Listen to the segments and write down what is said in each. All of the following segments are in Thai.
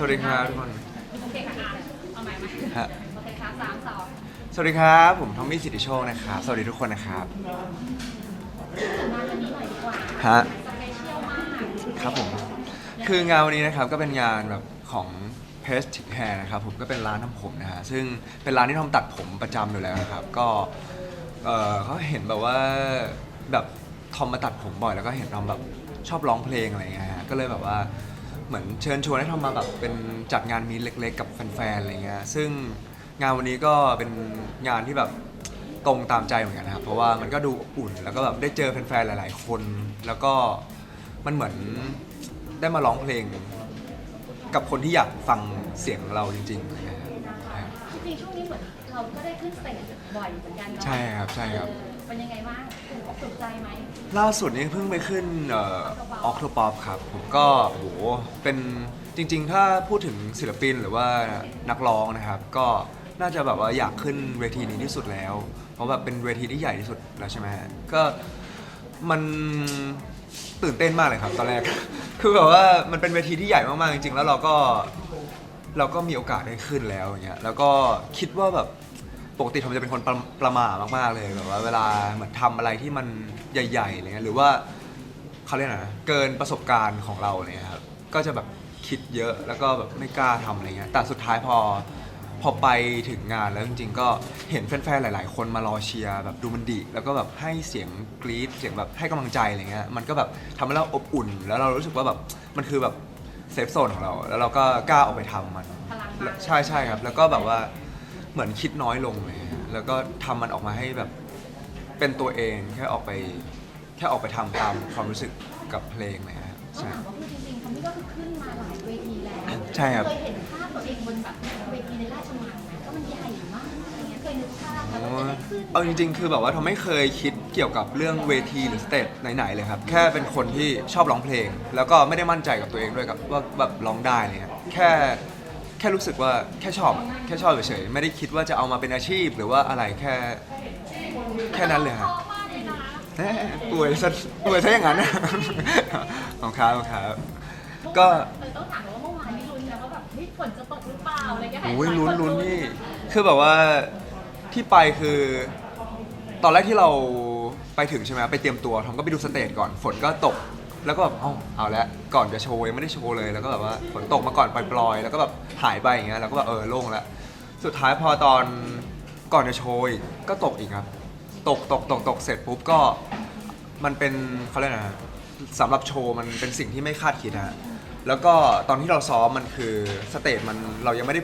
สวัสดีครับทุกคนโอเคค่ะอะเอาใหม่ไหมฮะโอเคครับสามสองสวัสดีครับ ผมทอมมี่สิทธิโชคนะครับสวัสดีทุกคนนะครับงานวันนี้หน่อยดีกว่าฮะ สเปเชียลมากครับผม คืองานวันนี้นะครับก็เป็นงานแบบของ p e s t i c Hair นะครับผมก็เป็นร้านทำผมนะฮะซึ่งเป็นร้านที่ทอมตัดผมประจำอยู่แล้วนะครับ ก็เออเขาเห็นแบบว่าแบบทอมมาตัดผมบ่อยแล้วก็เห็นทอมแบบชอบร้องเพลงอะไรอย่างเงี้ยฮะก็เลยแบบว่า เหมือนเชิญชวนให้ทอมมาแบบเป็นจัดงานมีตเล็ก ๆ กับแฟนๆอะไรเงี้ยซึ่งงานวันนี้ก็เป็นงานที่แบบตรงตามใจเหมือนกันนะครับ เพราะว่ามันก็ดูอบอุ่นแล้วก็แบบได้เจอแฟนๆหลาย ๆ คน แล้วก็มันเหมือนได้มาร้องเพลง กับคนที่อยากฟังเสียงเราจริงๆอะไรเงี้ยครับจริงๆช่วงนี้เหมือนเราก็ได้ขึ้นสเตจบ่อยเหมือนกันเนาะใช่ครับใช่ครับ เออ เป็นยังไงบ้างถูกใจไหมล่าสุดนี้เพิ่งไปขึ้นเออโตปอปครับผมก็โอ้โหเป็นจริง ๆ ถ้าพูดถึงศิลปินหรือว่านักร้องนะครับ ก็น่าจะแบบว่าอยากขึ้นเวทีนี้ที่สุดแล้ว เพราะแบบเป็นเวทีที่ใหญ่ที่สุดแล้วใช่ไหมฮะก็มันตื่นเต้นมากเลยครับตอนแรก คือแบบว่ามันเป็นเวทีที่ใหญ่มากๆจริงๆ แล้วเราก็เราก็มีโอกาสได้ขึ้นแล้วอย่างเงี้ยแล้วก็คิดว่าแบบ ปกติผมจะเป็นคนประประหม่ามากๆเลยแบบว่าเวลาเหมือนทำอะไรที่มันใหญ่ๆอะไรเงี้ยหรือว่าเขาเรียกอะไรนะเกินประสบการณ์ของเราเนี่ยครับก็จะแบบคิดเยอะแล้วก็แบบไม่กล้าทำอะไรเงี้ยแต่สุดท้ายพอพอไปถึงงานแล้วจริงๆ ก็เห็นแฟนๆ หลาย ๆ คนมารอเชียร์แบบดูมันดีแล้วก็แบบให้เสียงกรี๊ดเสียงแบบให้กำลังใจอะไรเงี้ยมันก็แบบทำให้เราอบอุ่น แล้วเรารู้สึกว่าแบบมันคือแบบเซฟโซนของเรา แล้วเราก็กล้าออกไปทำมัน พลังมา ใช่ใช่ครับ แล้วก็แบบว่า เหมือนคิดน้อยลงเลยฮะแล้วก็ทำมันออกมาให้แบบเป็นตัวเองแค่ออกไป แค่ออกไปทำตามความรู้สึกกับเพลงเลยฮะต้องใช่ ถามว่าคือจริงๆเขานี่ก็คือขึ้นมาหลายเวทีแล้วใช่ครับ เคยเห็นภาพตัวเองบนแบบเวทีในราชมังไหมก็มันใหญ่มากอะไรเงี้ยเคยนึกภาพแล้วว่าจะได้ขึ้นเอาจริง ๆ คือแบบว่าทอมไม่เคยคิดเกี่ยวกับเรื่องเวทีหรือสเตจไหนๆเลยครับ แค่เป็นคนที่ชอบร้องเพลง แล้วก็ไม่ได้มั่นใจกับตัวเองด้วยกับว่าแบบร้องได้เลยครับแค่ แค่รู้สึกว่าแค่ชอบอะแค่ชอบเฉยๆไม่ได้คิดว่าจะเอามาเป็นอาชีพหรือว่าอะไรแค่แค่นั้นเลยครับชอบมากเลยนะแหมป่วยซะป่วยซะอย่างนั้นของครับของครับก็เออต้องถามว่าเมื่อวานนี้ลุ้นนะว่าแบบเฮ้ยฝนจะตกหรือเปล่าอะไรเงี้ยโอ้ยหาลุ้นคลุ้นนี่ คือแบบว่าที่ไปคือ ตอนแรกที่เราไปถึงใช่ไหมไปเตรียมตัวทอมก็ไปดูสเตจก่อน ฝนก็ตก แล้วก็แบบเอ้าเอาละก่อนจะโชว์ยังไม่ได้โชว์เลยแล้วก็แบบว่าฝนตกมาก่อนปล่อยๆแล้วก็แบบหายไปอย่างเงี้ยเราก็แบบเออโล่งล้วสุดท้ายพอตอนก่อนจะโชว์อีกก็ตกอีกครับ ตกตกตกตกเสร็จปุ๊บก็มันเป็นเขาเรียกนะสำหรับโชว์มันเป็นสิ่งที่ไม่คาดคิดนะแล้วก็ตอนที่เราซ้อมมันคือสเตจมันเรายังไม่ได้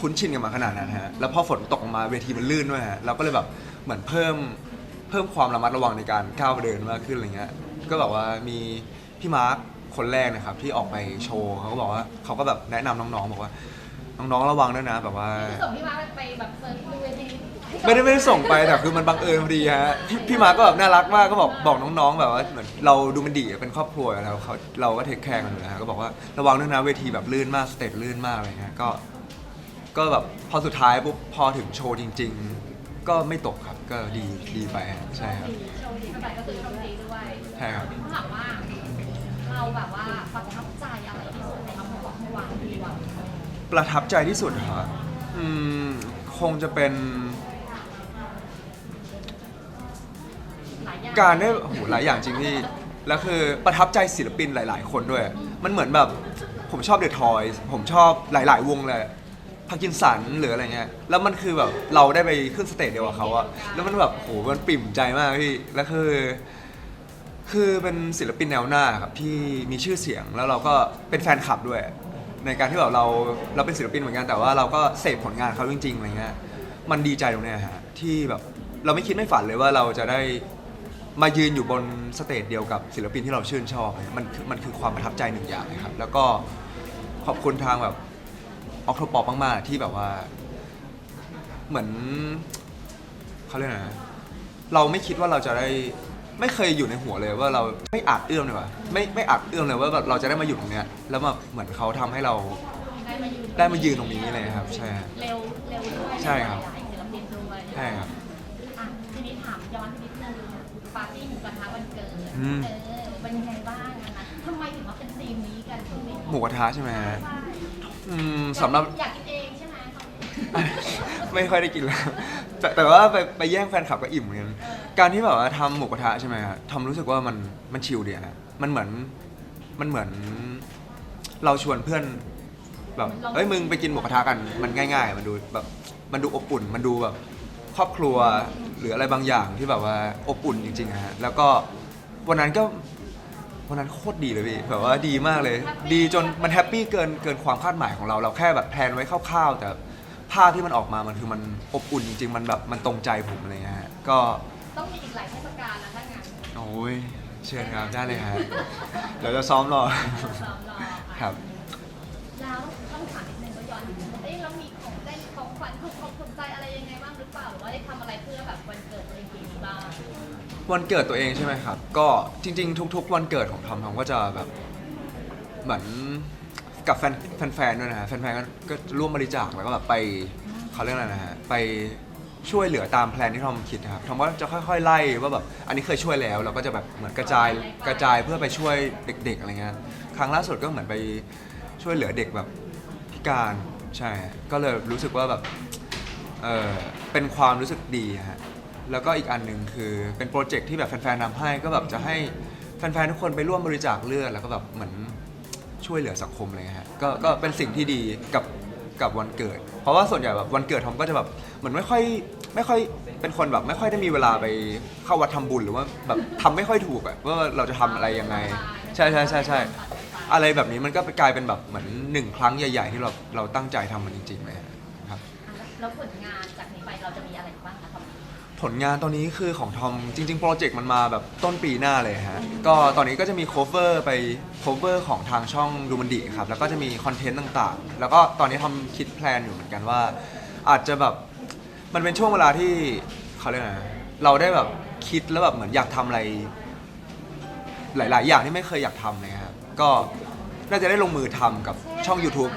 คุ้นชินกันมาขนาดนั้นฮะแล้วพอฝนตกมาเวทีมันลื่นด้วยฮะเราก็เลยแบบเหมือนเพิ่มเพิ่มความระมัดระวังในการก้าวเดินมากขึ้นอะไรเงี้ย ก็แบบว่ามีพี่มาร์คคนแรกนะครับที่ออกไปโชว์เขาก็บอกว่าเขาก็แบบแนะนำน้องๆบอกว่า น้องๆระวังด้วยนะ แบบว่าคือส่งพี่มาไปแบบเซิร์ฟดูเวทีให้กับไม่ได้ไม่ได้ส่งไปแต่คือมันบังเอิญพอดีฮะพี่พี่มาร์คก็แบบน่ารักมากก็บอกบอกน้องๆ แบบว่าเหมือนเราดูมันดีอะเป็นครอบครัวอยู่แล้วเขาเราก็เทคแคร์กันอยู่แล้วฮะก็บอกว่าระวังด้วยนะเวทีแบบลื่นมากสเตจลื่นมากอะไรเงี้ยก็ ก็แบบพอสุดท้ายปุ๊บพอถึงโชว์จริง ๆ ก็ไม่ตกครับก็ดีดีไปฮะใช่ครับโชว์ดีแต่ก็คือโชว์ดีด้วยใช่ครับ ถามว่า เราแบบว่าประทับใจอะไรที่สุดในคำบอกเมื่อวานดีกว่าประทับใจที่สุดเหรออืมคงจะเป็นหลายอย่างการได้โอ้โหหลายอย่างจริงที่ แล้วคือประทับใจศิลปินหลาย ๆ คนด้วย มันเหมือนแบบผมชอบเดอะทอยผมชอบหลาย ๆ วงเลย พากินสันหรืออะไรเงี้ย แล้วมันคือแบบเราได้ไปขึ้นสเตจเดียวกับเขาอะแล้วมันแบบโหมันปิ่มใจมากพี่ แล้วคือ คือเป็นศิลปินแนวหน้าครับที่มีชื่อเสียงแล้วเราก็เป็นแฟนคลับด้วย ในการที่แบบเราเราเป็นศิลปินเหมือนกันแต่ว่าเราก็เสพผลงานเขาจริงๆอะไรเงี้ย มันดีใจตรงเนี้ยฮะที่แบบเราไม่คิดไม่ฝันเลยว่าเราจะได้มายืนอยู่บนสเตจเดียวกับศิลปินที่เราชื่นชอบ มันคือมันคือความประทับใจหนึ่งอย่างครับ แล้วก็ขอบคุณทางแบบ ออกโทปอปมากๆ ที่แบบว่า เหมือนเขาเรียกอะไรนะเราไม่คิดว่าเราจะได้ไม่เคยอยู่ในหัวเลยว่าเราไม่อาจเอื้อมเลยว่ะไม่ไม่อาจเอื้อมเลยว่าแบบเราจะได้มาอยู่ตรงเนี้ยแล้วแบบเหมือนเขาทำให้เรา ได้มายืนได้มายืนตรงนี้เลยครับใช่เร็วเร็วด้วยใช่ครับ หลายๆศิลปินด้วยใช่ครับ อะทีนี้ถามย้อนไปนิดนึงปาร์ตี้หมูกระทะวันเกิดอืม เออเป็นยังไงบ้างอะนะทำไมถึงมาเป็นธีมนี้กันช่วงนี้หมูกระทะใช่ไหมฮะใช่ อืมสำหรับ อยากกินเองใช่ไหมไม่ค่อยได้กินแล้วแต่แต่ว่าไปไปแย่งแฟนคลับก็อิ่มเหมือนกันการที่แบบว่าทำหมูกระทะใช่ไหมฮะทำรู้สึกว่ามันมันชิลดีฮะมันเหมือนมันเหมือน เราชวนเพื่อนแบบเอ้ยมึงไปกินหมูกระทะกันมันง่าย ๆ มันดูแบบมันดูอบอุ่น มันดูแบบครอบครัวหรืออะไรบางอย่างที่แบบว่าอบอุ่นจริงๆอะฮะแล้วก็วันนั้นก็ วันนั้นโคตรดีเลยพี่แบบว่าดีมากเลย ดีจนมันแฮปปี้เกินเกินความคาดหมายของเรา เราแค่แบบแพลนไว้คร่าวๆ แต่ภาพที่มันออกมามันคือมันอบอุ่นจริงๆ มันแบบมันตรงใจผมอะไรเงี้ยฮะก็ต้องมีอีกหลายเทศกาลนะถ้างั้นโอ้ยเชิญครับได้เลยฮะเดี๋ยวจะซ้อมรอซ้อมรอครับ วันเกิดตัวเองใช่ไหมครับ ก็จริง ๆ ทุก ๆ วันเกิดของทอมทอมก็จะแบบเหมือนกับแฟนแฟนๆด้วยนะฮะแฟนๆก็ก็ร่วมบริจาคแล้วก็แบบไปเขาเรียกอะไรนะฮะไปช่วยเหลือตามแพลนที่ทอมคิดนะครับทอมก็จะค่อยๆไล่ว่าแบบอันนี้เคยช่วยแล้วเราก็จะแบบเหมือนกระจายกระจายเพื่อไปช่วยเด็ก ๆอะไรเงี้ยครั้งล่าสุดก็เหมือนไปช่วยเหลือเด็กแบบพิการใช่ฮะก็เลยรู้สึกว่าแบบเออเป็นความรู้สึกดีฮะ แล้วก็อีกอันหนึ่งคือเป็นโปรเจกต์ที่แบบแฟนๆนำให้ก็แบบจะให้แฟนๆทุกคนไปร่วมบริจาคเลือดแล้วก็แบบเหมือนช่วยเหลือสังคมอะไรเงี้ยฮะก็ก็เป็นสิ่งที่ดีกับกับวันเกิด เพราะว่าส่วนใหญ่แบบวันเกิดทอมก็จะแบบเหมือนไม่ค่อยไม่ค่อยเป็นคนแบบไม่ค่อยได้มีเวลาไปเข้าวัดทำบุญหรือว่าแบบทำไม่ค่อยถูกอะว่าเราจะทำอะไรยังไง ใช่ใช่ใช่ใช่อะไรแบบนี้มันก็กลายเป็นแบบเหมือนหนึ่งครั้งใหญ่ ๆ ที่เราเราตั้งใจทำมันจริงๆไหมครับ แล้วผลงานจากนี้ไปเราจะมีอะไรบ้าง ผลงานตอนนี้คือของทอมจริงๆ โปรเจกต์มันมาแบบต้นปีหน้าเลยฮะ ก็ตอนนี้ก็จะมีโคเวอร์ไปโคเวอร์ของทางช่องดูมันดีครับ แล้วก็จะมีคอนเทนต์ต่างๆ แล้วก็ตอนนี้ทอมคิดแพลนอยู่เหมือนกันว่า อาจจะแบบมันเป็นช่วงเวลาที่เขาเรียกไงเราได้แบบคิดแล้วแบบเหมือนอยากทำอะไร หลาย ๆ อย่างที่ไม่เคยอยากทำเลยครับก็น่าจะได้ลงมือทำกับช่อง YouTube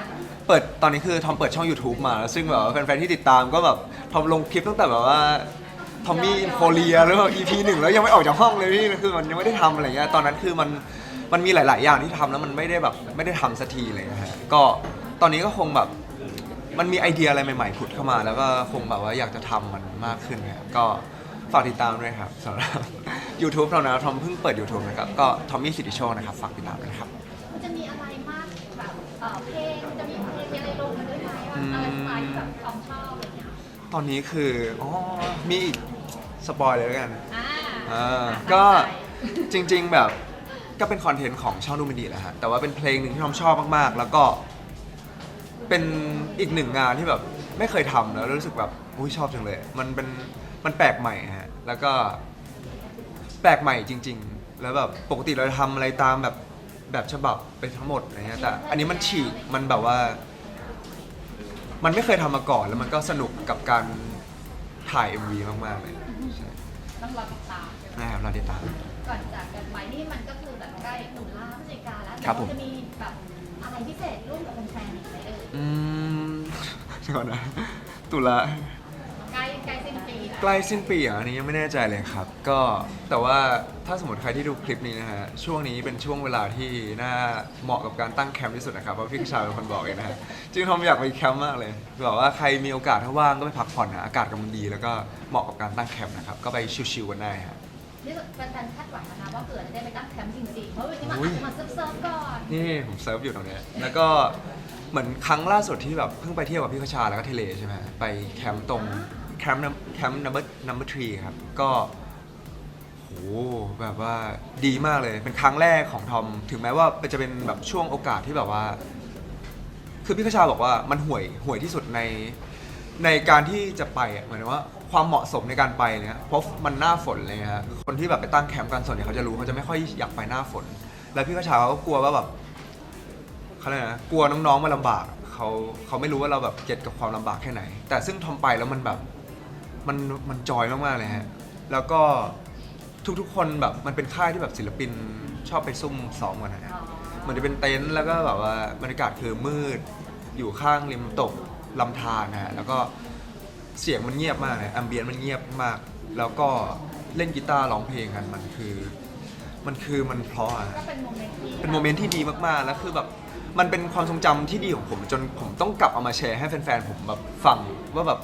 เปิดตอนนี้คือทอมเปิดช่อง YouTube มาแล้วซึ่งแบบว่าแฟน ๆ ที่ติดตามก็แบบทอมลงคลิปตั้งแต่แบบว่า ทอมมี่โคเรียแล้วแบบ EP หนึ่งแล้วยังไม่ออกจากห้องเลยพี่คือมันยังไม่ได้ทำอะไรเงี้ยตอนนั้นคือมันมันมีหลาย ๆ อย่างที่ทำแล้วมันไม่ได้แบบไม่ได้ทำสักทีเลยนะฮะก็ตอนนี้ก็คงแบบมันมีไอเดียอะไรใหม่ ๆ ผุดเข้ามา แล้วก็คงแบบว่าอยากจะทำมันมากขึ้นครับก็ฝากติดตามด้วยครับสำหรับ YouTube เรานะทอมเพิ่งเปิด YouTube นะครับก็ทอมมี่สิทธิโชคนะครับฝากติดตามด้วยนะครับ มันจะมีอะไรมากแบบเอ่อเพลงจะมีเพลงมีอะไรลงมาด้วยไหมอะไรสไตล์ที่แบบทอมชอบอะไรอย่างเงี้ยตอนนี้คืออ๋อมีอีก สปอยเลยแล้วกันอ่าอ่าอะก็ตั้งใจจริง ๆ แบบก็เป็นคอนเทนต์ของช่องดูมินดีแหละฮะแต่ว่าเป็นเพลงหนึ่งที่ทอมชอบมากๆ แล้วก็ เป็นอีกหนึ่งงานที่แบบไม่เคยทำแล้วรู้สึกแบบอุ้ยชอบจังเลย มันเป็นมันแปลกใหม่ฮะแล้วก็ แปลกใหม่จริง ๆ แล้วแบบปกติเราจะทำอะไรตามแบบแบบฉบับไปทั้งหมดอะไรเงี้ยแต่ อันนี้มันฉีกมันแบบว่า มันไม่เคยทำมาก่อนแล้วมันก็สนุกกับการถ่าย MV มากๆเลย ใช่ต้องรอติดตามนะครับเราติดตาม ก่อนจากกันไปนี่มันก็คือแบบใกล้ตุลาพฤศจิกาแล้วครับผม จะมีแบบอะไรพิเศษร่วมกับแฟนๆอีกไหมเอ่ยอืมเดี๋ยวก่อนนะตุลาใก ล้ใกล้สิ้นปีแล้วใกล้สิ้นปีอะอันนี้ยังไม่แน่ใจเลยครับ ก็แต่ว่าถ้าสมมติใครที่ดูคลิปนี้นะฮะช่วงนี้เป็นช่วงเวลาที่น่าเหมาะกับการตั้งแคมป์ที่สุดนะครับเพราะพี่กระชาเป็นคนบอกเองนะฮะจริงๆทอมอยากไปแคมป์มากเลยแบบว่าใครมีโอกาสถ้าว่างก็ไปพักผ่อนนะอากาศกำลังดีแล้วก็เหมาะกับการตั้งแคมป์นะครับก็ไปชิลๆกันได้ฮะ นี่แฟนๆคาดหวังนะคะว่าเผื่อจะได้ไปตั้งแคมป์จริงๆเพราะวันนี้มาอุ๊ยอาจจะมาเซิร์ฟๆก่อนนี่ผมเซิร์ฟอยู่ตรงเนี้ยแล้วก็เหมือนครั้งล่าสุดที่แบบเพิ่งไปเที่ยวกับพี่กระชาแล้วก็เทเลใช่ไหมไปแคมป์ตรง แคมป์แคมป์ number number three ครับ ก็โหแบบว่าดีมากเลย เป็นครั้งแรกของทอม ถึงแม้ว่าจะเป็นแบบช่วงโอกาสที่แบบว่า คือพี่คชาบอกว่ามันห่วยห่วยที่สุดในในการที่จะไปอะเหมือนว่าความเหมาะสมในการไปเนี่ยเพราะมันหน้าฝนเลยฮะคนที่แบบไปตั้งแคมป์กันส่วนใหญ่เขาจะรู้เขาจะไม่ค่อยอยากไปหน้าฝน แล้วพี่คชาเขาก็กลัวว่าแบบเขาเรียกนะกลัวน้องๆมาลำบากเขาเขาไม่รู้ว่าเราแบบเก็ตกับความลำบากแค่ไหน แต่ซึ่งทอมไปแล้วมันแบบ มันมันจอยมากๆเลยฮะ แล้วก็ทุกๆคนแบบมันเป็นค่ายที่แบบศิลปินชอบไปซุ่มซ้อมกันนะฮะอ๋อมันจะเป็นเต็นท์แล้วก็แบบว่าบรรยากาศคือมืด อยู่ข้างริมน้ำตกลำธารนะฮะแล้วก็เสียงมันเงียบมากเลยแอมเบียนมันเงียบมาก แล้วก็เล่นกีตาร์ร้องเพลงกันมันคือ มันคือมันเพราะอะก็เป็นโมเมนต์ที่เป็นโมเมนต์ที่ดีมากๆ แล้วคือแบบมันเป็นความทรงจำที่ดีของผมจนผมต้องกลับเอามาแชร์ให้แฟนๆผมแบบฟังว่าแบบ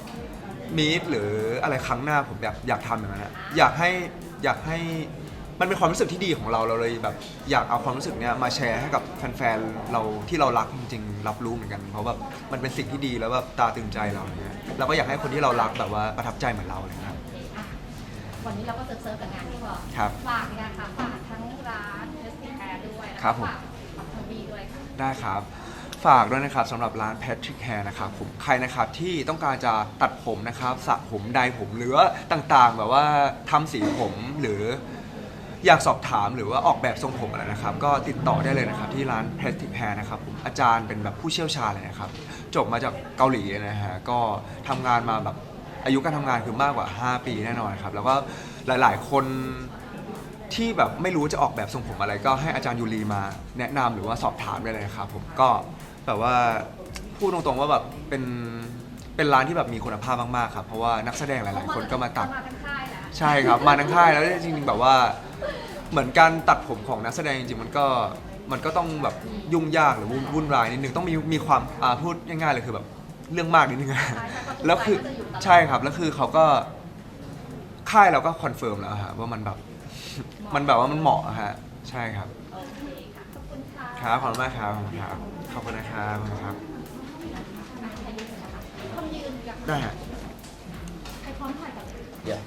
มีดหรืออะไรครั้งหน้าผมอยากอยากทำอย่างนั้นอะอยากให้อยากให้มันเป็นความรู้สึกที่ดีของเราเราเลยแบบอยากเอาความรู้สึกเนี้ยมาแชร์ให้กับแฟนๆเราที่เรารักจริงๆรับรู้เหมือนกัน เพราะแบบมันเป็นสิ่งที่ดีแล้วแบบตาตึงใจเราเนี้ยเราก็อยากให้คนที่เรารักแบบว่าประทับใจเหมือนเราเลยครับ อะวันนี้เราก็เซิร์ฟๆกับงานนี้ก่อนครับฝากนะคะฝากทั้งร้านเทสติแอร์ด้วยแล้วก็ครับผม ฝากฝากทวีด้วยค่ะ ได้ครับ ฝากด้วยนะครับสำหรับร้าน Patrick Hair นะครับผมใครนะครับที่ต้องการจะตัดผมนะครับสระผมไดผมหรือว่าต่างๆ แบบว่าทำสีผมหรืออยากสอบถามหรือว่าออกแบบทรงผมอะไรนะครับ ก็ติดต่อได้เลยนะครับ ที่ร้าน Patrick Hair นะครับผมอาจารย์เป็นแบบผู้เชี่ยวชาญเลยนะครับ จบมาจากเกาหลีนะฮะก็ทำงานมาแบบอายุการทำงานคือมากกว่า 5 ปีแน่นอนครับ แล้วก็หลายๆ คนที่แบบไม่รู้จะออกแบบทรงผมอะไรก็ให้อาจารย์ยูรีมาแนะนำหรือว่าสอบถามได้เลยนะครับผมก็ แบบว่าพูดตรงๆว่าแบบเป็นเป็นร้านที่แบบมีคุณภาพมากๆครับเพราะว่านักแสดงหลายๆ คนก็มาตัด มาทั้งค่ายแหละใช่ครับ มาทั้งค่ายแล้วจริงๆแบบว่า เหมือนการตัดผมของนักแสดงจริงๆมันก็มันก็ต้องแบบยุ่งยากหรือวุ่นวุ่นวายนิดนึงต้องมีมีความอ่าพูดง่ายๆเลยคือแบบเรื่องมากนิดนึงอะใช่ใช่แล้วคือก็จะยู่ตลอดใช่ครับแล้วคือเขาก็ค่ายเราก็คอนเฟิร์มแล้วฮะว่ามันแบบมันแบบว่ามันเหมาะอะฮะใช่ครับโอเคค่ะขอบคุณค่ะ ครับขอบคุณมากครับขอบคุณครับข อบคุณนะครับขอบคุณครับให้ยืนนะคะคนยืนกับ ได้ฮะ ใครพร้อมถ่ายก่อนเลย Yeah.